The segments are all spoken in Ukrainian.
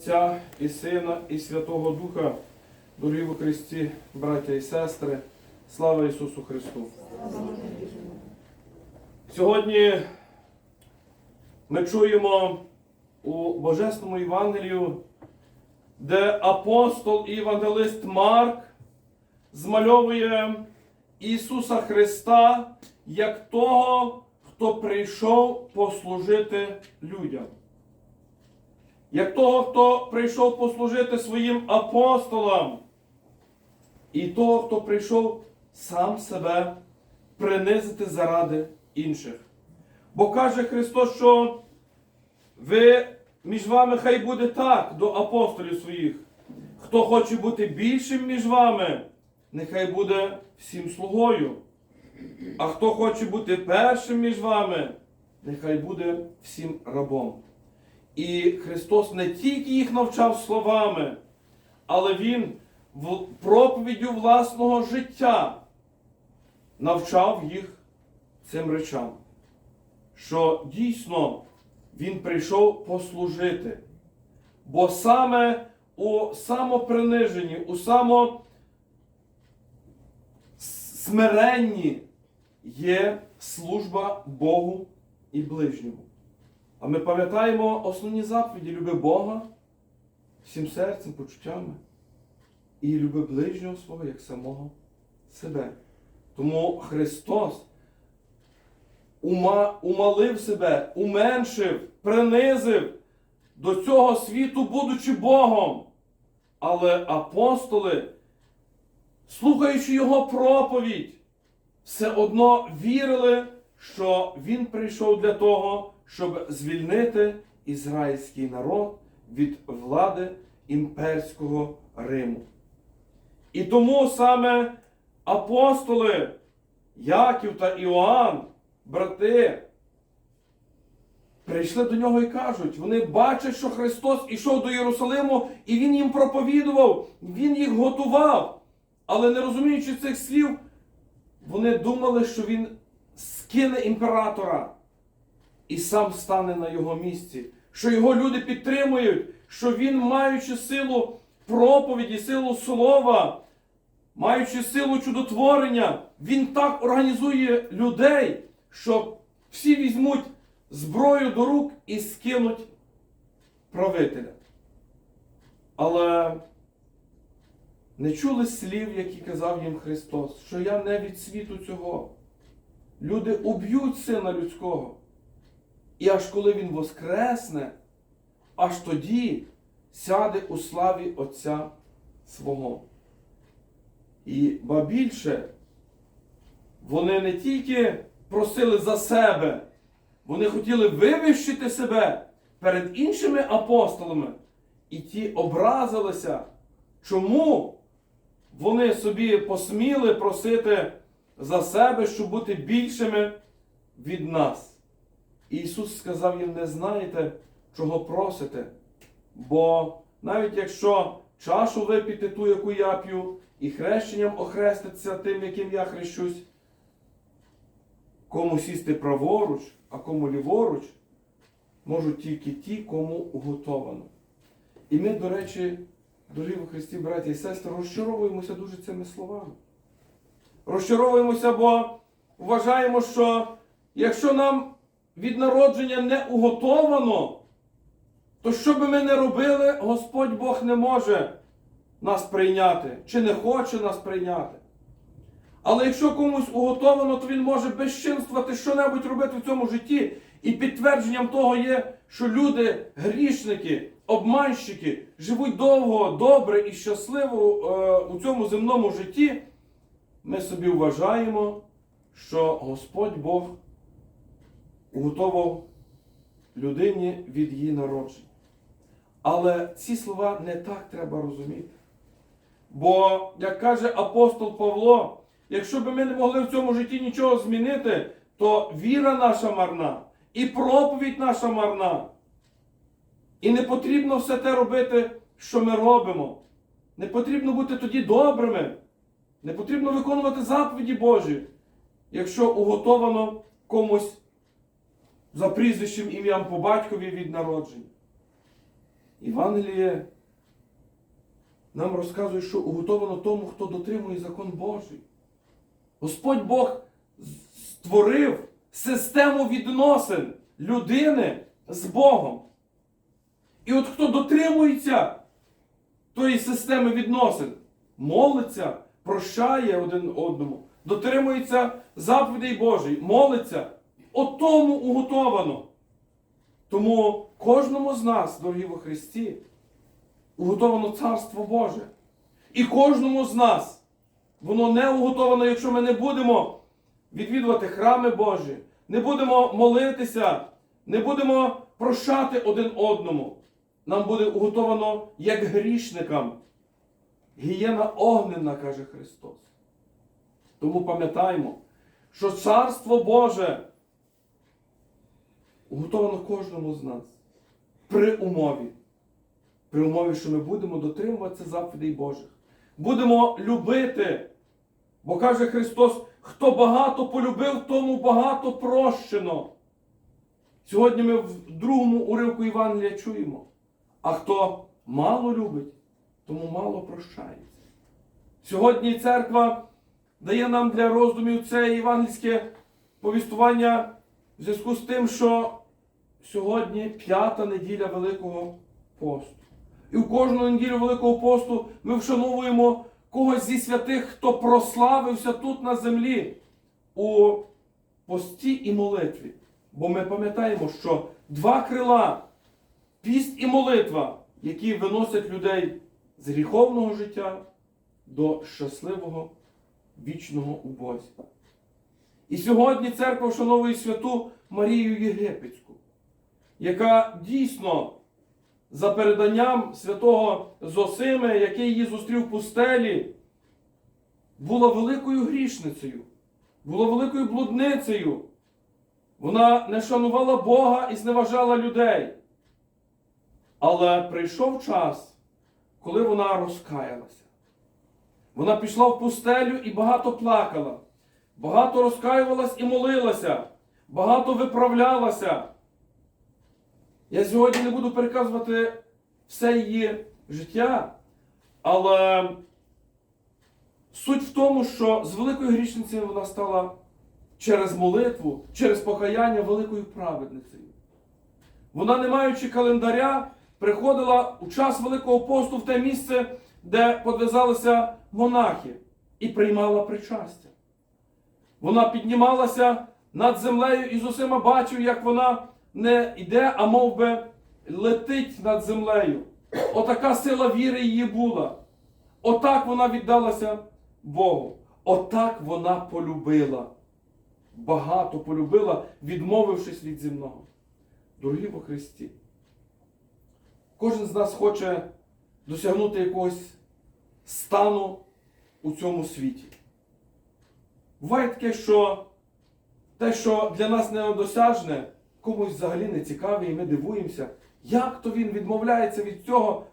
Отця і Сина, і Святого Духа, дорогі у Христі, браття і сестри, слава Ісусу Христу! Сьогодні ми чуємо у Божественному Євангелію, де апостол і евангелист Марк змальовує Ісуса Христа як того, хто прийшов послужити людям як того, хто прийшов послужити своїм апостолам, і того, хто прийшов сам себе принизити заради інших. Бо каже Христос, що ви між вами хай буде так до апостолів своїх. Хто хоче бути більшим між вами, нехай буде всім слугою. А хто хоче бути першим між вами, нехай буде всім рабом. І Христос не тільки їх навчав словами, але Він проповіддю власного життя навчав їх цим речам, що дійсно Він прийшов послужити. Бо саме у самоприниженні, у самосмиренні є служба Богу і ближньому. А ми пам'ятаємо основні заповіді люби Бога всім серцем, почуттями і люби ближнього свого як самого себе. Тому Христос ума, умалив себе, уменшив, принизив до цього світу, будучи Богом. Але апостоли, слухаючи Його проповідь, все одно вірили, що Він прийшов для того щоб звільнити ізраїльський народ від влади імперського Риму. І тому саме апостоли Яків та Іоанн, брати, прийшли до нього і кажуть, вони бачать, що Христос ішов до Єрусалиму, і Він їм проповідував, Він їх готував. Але не розуміючи цих слів, вони думали, що Він скине імператора і сам стане на його місці, що його люди підтримують, що він, маючи силу проповіді, силу слова, маючи силу чудотворення, він так організує людей, що всі візьмуть зброю до рук і скинуть правителя. Але не чули слів, які казав їм Христос, що я не від світу цього. Люди уб'ють сина людського. І аж коли Він воскресне, аж тоді сяде у славі Отця свого. І ба більше, вони не тільки просили за себе, вони хотіли вивищити себе перед іншими апостолами. І ті образилися, чому вони собі посміли просити за себе, щоб бути більшими від нас. Ісус сказав їм, не знаєте, чого просите. Бо навіть якщо чашу випіти ту, яку я п'ю, і хрещенням охреститься тим, яким я хрещусь, кому сісти праворуч, а кому ліворуч, можуть тільки ті, кому уготовано. І ми, до речі, дорогі в Христі, браті і сестри, розчаровуємося дуже цими словами. Розчаровуємося, бо вважаємо, що якщо нам від народження не уготовано, то що би ми не робили, Господь Бог не може нас прийняти, чи не хоче нас прийняти. Але якщо комусь уготовано, то він може безчинствувати що-небудь робити в цьому житті. І підтвердженням того є, що люди, грішники, обманщики, живуть довго, добре і щасливо е, у цьому земному житті, ми собі вважаємо, що Господь Бог уготовав людині від її народження. Але ці слова не так треба розуміти. Бо, як каже апостол Павло, якщо б ми не могли в цьому житті нічого змінити, то віра наша марна і проповідь наша марна. І не потрібно все те робити, що ми робимо. Не потрібно бути тоді добрими. Не потрібно виконувати заповіді Божі, якщо уготовано комусь за прізвищем ім'ям по батькові від народження. Євангеліє нам розказує, що уготовано тому, хто дотримує закон Божий. Господь Бог створив систему відносин людини з Богом. І от хто дотримується тої системи відносин, молиться, прощає один одному, дотримується заповідей Божий, молиться, от тому уготовано. Тому кожному з нас, дорогі во Христі, уготовано Царство Боже. І кожному з нас воно не уготовано, якщо ми не будемо відвідувати храми Божі, не будемо молитися, не будемо прощати один одному. Нам буде уготовано як грішникам. Гієна огненна, каже Христос. Тому пам'ятаємо, що Царство Боже уготовано кожному з нас при умові. При умові, що ми будемо дотримуватися заповідей Божих. Будемо любити. Бо каже Христос, хто багато полюбив, тому багато прощено. Сьогодні ми в другому уривку Євангелія чуємо. А хто мало любить, тому мало прощається. Сьогодні церква дає нам для роздумів це євангельське повістування в зв'язку з тим, що сьогодні п'ята неділя Великого посту. І у кожну неділю Великого посту ми вшановуємо когось зі святих, хто прославився тут на землі у пості і молитві. Бо ми пам'ятаємо, що два крила піст і молитва, які виносять людей з гріховного життя до щасливого вічного у Бозі. І сьогодні церква вшановує святу Марію Єгипетську, яка дійсно за переданням святого Зосими, який її зустрів в пустелі, була великою грішницею, була великою блудницею. Вона не шанувала Бога і зневажала людей. Але прийшов час, коли вона розкаялася. Вона пішла в пустелю і багато плакала, багато розкаювалась і молилася, багато виправлялася. Я сьогодні не буду переказувати все її життя, але суть в тому, що з великою грішницею вона стала через молитву, через покаяння великою праведницею. Вона, не маючи календаря, приходила у час Великого посту в те місце, де подвизалися монахи, і приймала причастя. Вона піднімалася над землею і усіма бачив, як вона не йде, а мов би летить над землею. Отака сила віри її була. Отак вона віддалася Богу. Отак вона полюбила. Багато полюбила, відмовившись від земного. Дорогі во Христі, кожен з нас хоче досягнути якогось стану у цьому світі. Буває таке, що те, що для нас недосяжне, комусь взагалі не цікаве, і ми дивуємося, як то він відмовляється від цього,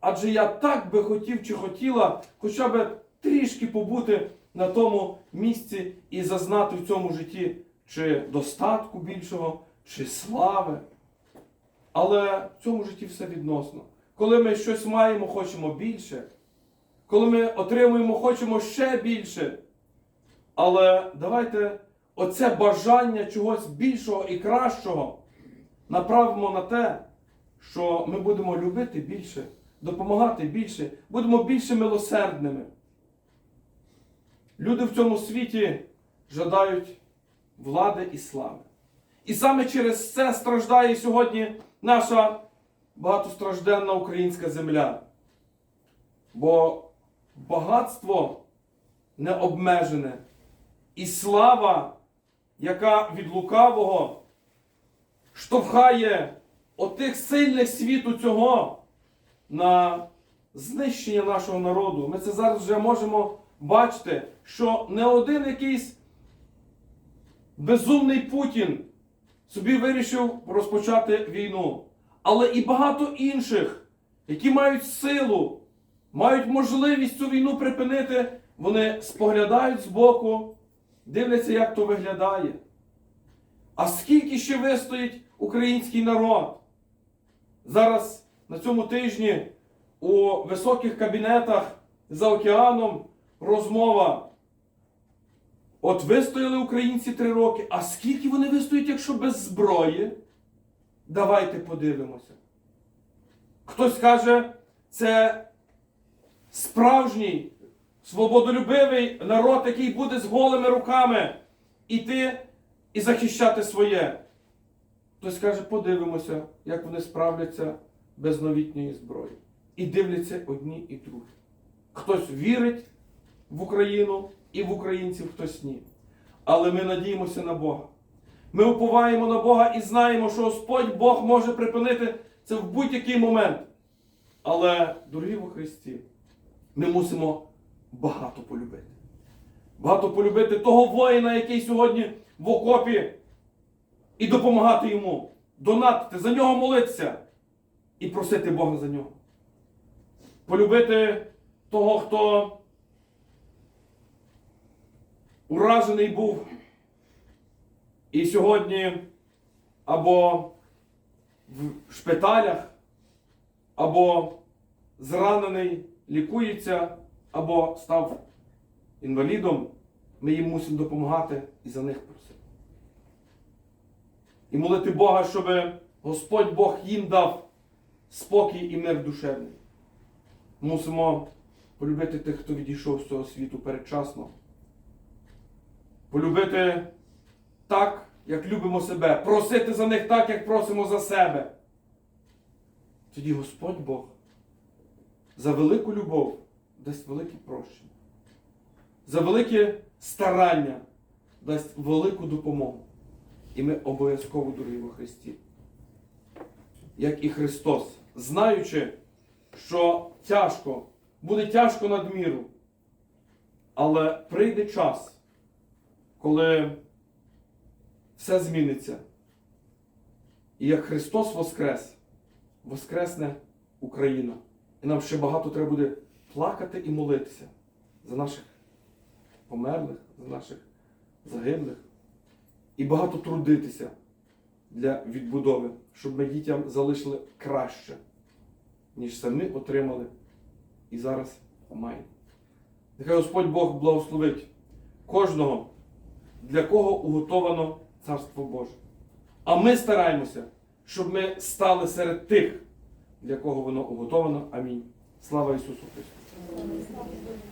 адже я так би хотів чи хотіла хоча б трішки побути на тому місці і зазнати в цьому житті чи достатку більшого, чи слави. Але в цьому житті все відносно. Коли ми щось маємо, хочемо більше. Коли ми отримуємо, хочемо ще більше. Але давайте оце бажання чогось більшого і кращого направимо на те, що ми будемо любити більше, допомагати більше, будемо більше милосердними. Люди в цьому світі жадають влади і слави. І саме через це страждає сьогодні наша багатостражденна українська земля. Бо багатство необмежене і слава, яка від лукавого штовхає отих сильних світу цього на знищення нашого народу. Ми це зараз вже можемо бачити, що не один якийсь безумний Путін собі вирішив розпочати війну. Але і багато інших, які мають силу, мають можливість цю війну припинити, вони споглядають збоку, дивляться, як то виглядає. А скільки ще вистоїть український народ? Зараз на цьому тижні у високих кабінетах за океаном розмова. От вистояли українці три роки, а скільки вони вистоять, якщо без зброї? Давайте подивимося. Хтось каже, це справжній свободолюбивий народ, який буде з голими руками іти і захищати своє. Хтось каже, подивимося, як вони справляться без новітньої зброї. І дивляться одні і другі. Хтось вірить в Україну і в українців, хтось ні. Але ми надіємося на Бога. Ми уповаємо на Бога і знаємо, що Господь Бог може припинити це в будь-який момент. Але, дорогі во Христі, ми мусимо багато полюбити. Багато полюбити того воїна, який сьогодні в окопі, і допомагати йому, донатити, за нього молитися і просити Бога за нього. Полюбити того, хто уражений був і сьогодні або в шпиталях, або зранений, лікується, або став інвалідом, ми їм мусимо допомагати і за них просити. І молити Бога, щоб Господь Бог їм дав спокій і мир душевний. Мусимо полюбити тих, хто відійшов з цього світу передчасно. Полюбити так, як любимо себе, просити за них так, як просимо за себе. Тоді Господь Бог за велику любов дасть велике прощення, за велике старання дасть велику допомогу. І ми обов'язково, дорогі во Христі, як і Христос, знаючи, що тяжко, буде тяжко надміру, але прийде час, коли все зміниться. І як Христос Воскрес, Воскресне Україна. І нам ще багато треба буде плакати і молитися за наших померлих, за наших загиблих. І багато трудитися для відбудови, щоб ми дітям залишили краще, ніж самі отримали і зараз маємо. Нехай Господь Бог благословить кожного, для кого уготовано Царство Боже. А ми стараємося, щоб ми стали серед тих, для кого воно уготовано. Амінь. Слава Ісусу Христу! Amen.